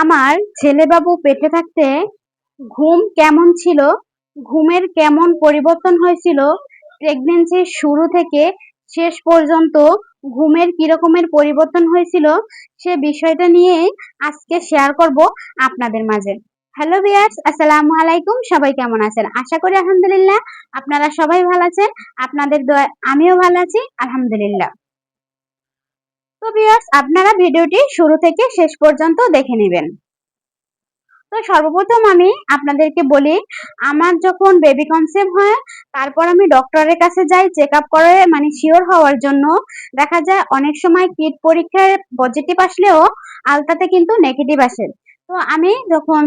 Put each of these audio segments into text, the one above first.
আমার ছেলেবাবু পেটে থাকতে ঘুম কেমন ছিল? ঘুমের কেমন পরিবর্তন হয়েছিল? প্রেগনেন্সির শুরু থেকে শেষ পর্যন্ত ঘুমের কি রকমের পরিবর্তন হয়েছিল সে বিষয়টা নিয়ে আজকে শেয়ার করব আপনাদের মাঝে। হ্যালো বিয়ার্স আসসালামু আলাইকুম। সবাই কেমন আছেন? আশা করি আলহামদুলিল্লাহ আপনারা সবাই ভালো আছেন। আপনাদের আমিও ভালো আছি, আলহামদুলিল্লাহ। তো ভিউয়ার্স আপনারা ভিডিওটি শুরু থেকে শেষ পর্যন্ত দেখে নেবেন। তো সর্বপ্রথম আমি আপনাদেরকে বলি, আমার যখন বেবি কনসেপ্ট হয়, তারপর আমি ডক্টরের কাছে যাই চেক আপ করে মানে শিওর হওয়ার জন্য। দেখা যায় অনেক সময় কিট পরীক্ষার পজিটিভ আসলেও আলতাতে কিন্তু নেগেটিভ আসে। তো আমি যখন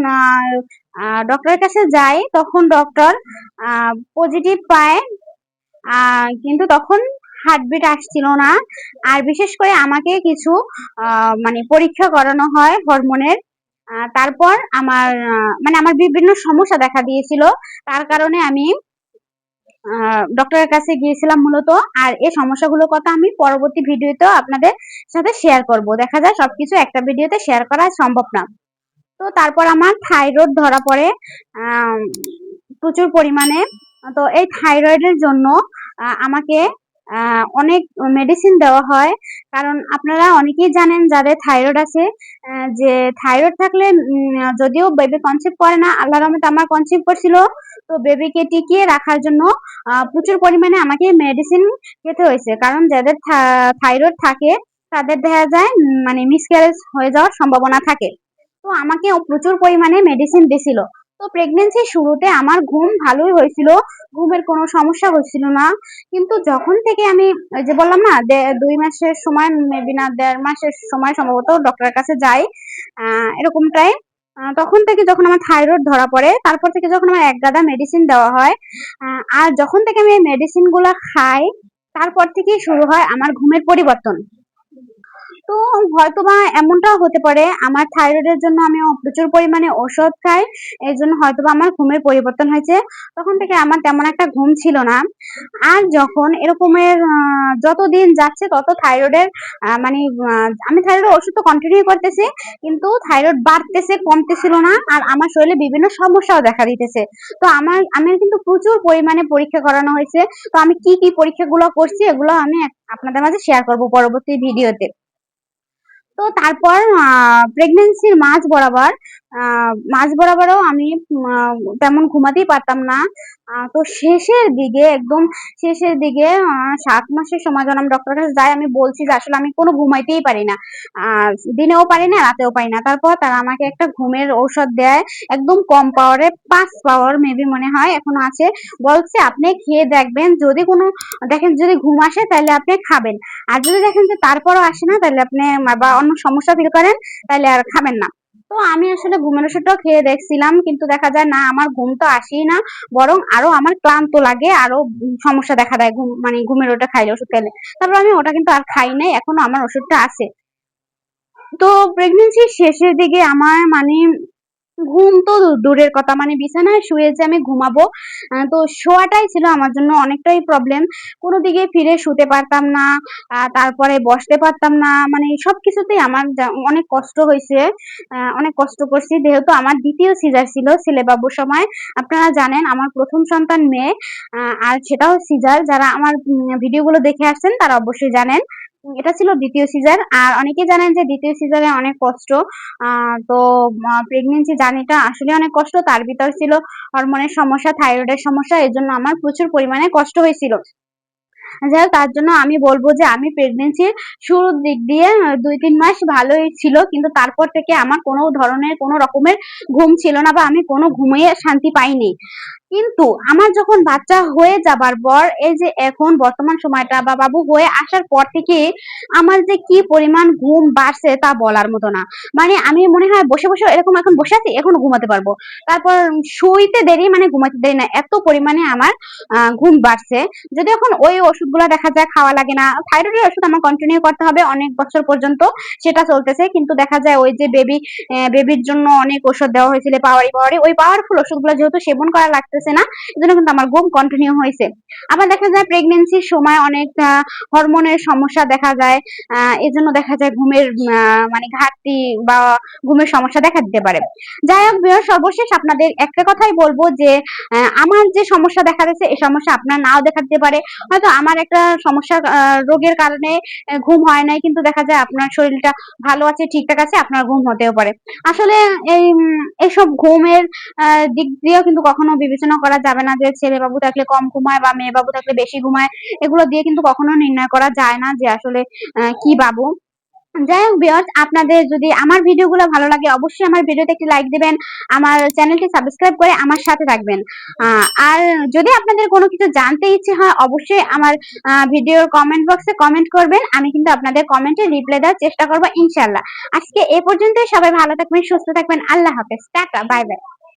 ডক্টরের কাছে যাই, তখন ডক্টর পজিটিভ পায়। কিন্তু তখন হার্টবিট আসছিল না। আর বিশেষ করে আমাকে কিছু মানে পরীক্ষা করানো হয় হরমোনের। তারপর আমার মানে আমার বিভিন্ন সমস্যা দেখা দিয়েছিল। তার কারণে আমি ডক্টরের কাছে গিয়েছিলাম মূলত। আর এই সমস্যাগুলোর কথা আমি পরবর্তী ভিডিওতেও আপনাদের সাথে শেয়ার করব। দেখা যায় সবকিছু একটা ভিডিওতে শেয়ার করা সম্ভব না। তো তারপর আমার থাইরয়েড ধরা পড়ে। প্রচুর পরিমাণে। তো এই থাইরয়েডের জন্য আমাকে অনেক মেডিসিন দেওয়া হয়। কারণ আপনারা অনেকেই জানেন যাদের থাইরয়েড আছে যে থাইরয়েড থাকলে যদিও বেবি কনসেপ্ট করে না আল্লাহ রহমতে আমার কনসেপ্ট করছিল, তো বেবিকে টিকিয়ে রাখার জন্য প্রচুর পরিমাণে আমাকে মেডিসিন খেতে হয়েছে। কারণ যাদের থাইরয়েড থাকে, তাদের দেখা যায় মানে মিসক্যারেজ হয়ে যাওয়ার সম্ভাবনা থাকে। তো আমাকে প্রচুর পরিমাণে মেডিসিন দিছিল। তো প্রেগনেন্সির শুরুতে আমার ঘুম ভালোই হয়েছিল, ঘুমের কোনো সমস্যা হচ্ছিল না। কিন্তু যখন থেকে আমি যে বললাম না দুই মাসের সময় মেবি না, দেড় মাসের সময় সম্ভবত ডক্টরের কাছে যাই এরকমটাই। তখন থেকে যখন আমার থাইরয়েড ধরা পড়ে, তারপর থেকে যখন আমার এক গাদা মেডিসিন দেওয়া হয় আর যখন থেকে আমি এই মেডিসিনগুলা খাই, তারপর থেকেই শুরু হয় আমার ঘুমের পরিবর্তন। তো হয়তোবা এমনটাও হতে পারে। আমার থাইরয়েডের জন্য আমি প্রচুর পরিমাণে ওষুধ খাই। এই জন্য হয়তোবা আমার ঘুমের পরিবর্তন হয়েছে। তখন থেকে আমার তেমন একটা ঘুম ছিল না। আর যখন এরকমের যত দিন যাচ্ছে তত থাইরয়েডের মানে আমি থাইরয়েড ওষুধ তো কন্টিনিউ করতেছি, কিন্তু থাইরয়েড বাড়তেছে, কমতেছিল না। আর আমার শরীরে বিভিন্ন সমস্যাও দেখা দিতেছে। তো আমার আমি কিন্তু প্রচুর পরিমাণে পরীক্ষা করানো হয়েছে। তো আমি কি কি পরীক্ষাগুলো করছি এগুলো আমি আপনাদের মাঝে শেয়ার করব পরবর্তী ভিডিওতে তো তারপর প্রেগনেন্সির মাঝ বরাবর মাঝ বরাবরও আমি তেমন ঘুমাতেই পারতাম না। তো শেষের দিকে, একদম শেষের দিকে সাত মাসের সময় যখন আমি ডক্টর কাছে যাই, আমি বলছি যে, আসলে আমি কোনো ঘুমাইতেই পারি না। দিনেও পারি না, রাতেও পারি না। তারপর তারা আমাকে একটা ঘুমের ঔষধ দেয়, একদম কম পাওয়ারে পাঁচ পাওয়ার মেবি মনে হয়, এখনও আছে। বলছে, আপনি খেয়ে দেখবেন, যদি কোনো, দেখেন যদি ঘুম আসে, তাহলে আপনি খাবেন। আর যদি দেখেন যে তারপরও আসে না, তাহলে আপনি, বা অন্য সমস্যা ফিল করেন, তাহলে আর খাবেন না। তো আমি আসলে ঘুমের ওষুধটাও খেয়ে দেখছিলাম, কিন্তু দেখা যায় না, আমার ঘুম তো আসেই না, বরং আরও আমার ক্লান্ত লাগে, আরও সমস্যা দেখা দেয় ঘুম মানে ঘুমের ওটা খাইলে ওষুধ খেলে। তারপর আমি ওটা কিন্তু আর খাই নাই, এখনও আমার ওষুধটা আছে। তো প্রেগনেন্সির শেষের দিকে আমার মানে ঘুম তো দূরের কথা মানে বিছানায় শুয়ে যে আমি ঘুমাবো তো শোয়াটাই ছিল আমার জন্য অনেকটাই প্রবলেম কোনো দিকে ফিরে শুতে পারতাম না তারপরে বসতে পারতাম না মানে সবকিছুতেই আমার অনেক কষ্ট হয়েছে অনেক কষ্ট করছি। যেহেতু আমার দ্বিতীয় সিজার ছিল ছেলে বাবুর সময়, আপনারা জানেন আমার প্রথম সন্তান মেয়ে আর সেটাও সিজার যারা আমার ভিডিওগুলো দেখে আসছেন তারা অবশ্যই জানেন। এটা ছিল দ্বিতীয় সিজার আর অনেকে জানেন যে দ্বিতীয় সিজারে অনেক কষ্ট। তো প্রেগনেন্সি জার্নিটা আসলে অনেক কষ্ট, তার ভিতর ছিল হরমোনের সমস্যা থাইরয়েডের সমস্যা, এর জন্য আমার প্রচুর পরিমাণে কষ্ট হয়েছিল। যাই হোক, তার জন্য আমি বলব যে আমি প্রেগনেন্সির শুরুর দিক দিয়ে দুই তিন মাস ভালোই ছিল, কিন্তু তারপর থেকে আমার কোনো ধরনের কোনো রকমের ঘুম ছিল না বা আমি কোনো ঘুমিয়ে শান্তি পাইনি। কিন্তু আমার যখন বাচ্চা হয়ে যাবার পর, এই যে এখন বর্তমান সময়টা বা বাবু হয়ে আসার পর থেকে আমার যে কি পরিমাণ ঘুম বাড়ছে তা বলার মতো না। মানে আমি মনে হয় বসে বসে এরকম এখন বসে আছি, এখন ঘুমাতে পারব। তারপর শুইতে দেরি মানে ঘুমাতে দেরি না, এত পরিমাণে আমার ঘুম বাড়ছে। যদি এখন ওই ওষুধগুলো দেখা যায় খাওয়া লাগে না, থাইরয়েডের ওষুধ আমার কন্টিনিউ করতে হবে অনেক বছর পর্যন্ত, সেটা চলতেছে। কিন্তু দেখা যায় ওই যে বেবি বেবির জন্য অনেক ওষুধ দেওয়া হয়েছিল পাওয়ারি পাওয়ারি ওই পাওয়ারফুল ওষুধগুলো যেহেতু সেবন করা লাগতেছে আসতেছে না এজন্য কিন্তু আমার ঘুম কন্টিনিউ হয়েছে। আবার দেখা যায় প্রেগনেন্সির সময় অনেক হরমোনের সমস্যা দেখা যায় এজন্য দেখা যায় ঘুমের মানে ঘাটতি বা ঘুমের সমস্যা দেখা দিতে পারে। যাই হোক সর্বশেষ আপনাদের একটা কথাই বলব যে আমার যে সমস্যা দেখা যাচ্ছে এই সমস্যা আপনার নাও দেখা দিতে পারে। হয়তো আমার একটা সমস্যা রোগের কারণে ঘুম হয় নাই কিন্তু দেখা যায় আপনার শরীরটা ভালো আছে ঠিকঠাক আছে আপনার ঘুম হতেও পারে। আসলে এই উম, এইসব ঘুমের দিক দিয়েও কিন্তু কখনো বিবেচনা করা যাবে না যে ছেলে বাবু থাকলে কম ঘুমায় বা মেয়ে বাবু থাকলে বেশি ঘুমায়, এগুলো দিয়ে কিন্তু কখনো নির্ণয় করা যায় না যে আসলে কি বাবু। যাই হোক ভিউয়ার্স আপনাদের যদি আমার ভিডিওগুলো ভালো লাগে, অবশ্যই আমার ভিডিওতে একটি লাইক দিবেন, আমার চ্যানেলটি সাবস্ক্রাইব করে আমার সাথে থাকবেন। আর যদি আপনাদের কোনো কিছু জানতে ইচ্ছে হয়, অবশ্যই আমার ভিডিওর কমেন্ট বক্সে কমেন্ট করবেন, আমি কিন্তু আপনাদের কমেন্টে রিপ্লাই দেওয়ার চেষ্টা করব ইনশাল্লাহ আজকে এ পর্যন্তই, সবাই ভালো থাকবেন, সুস্থ থাকবেন, আল্লাহ হাফেজ, টাটা বাই বাই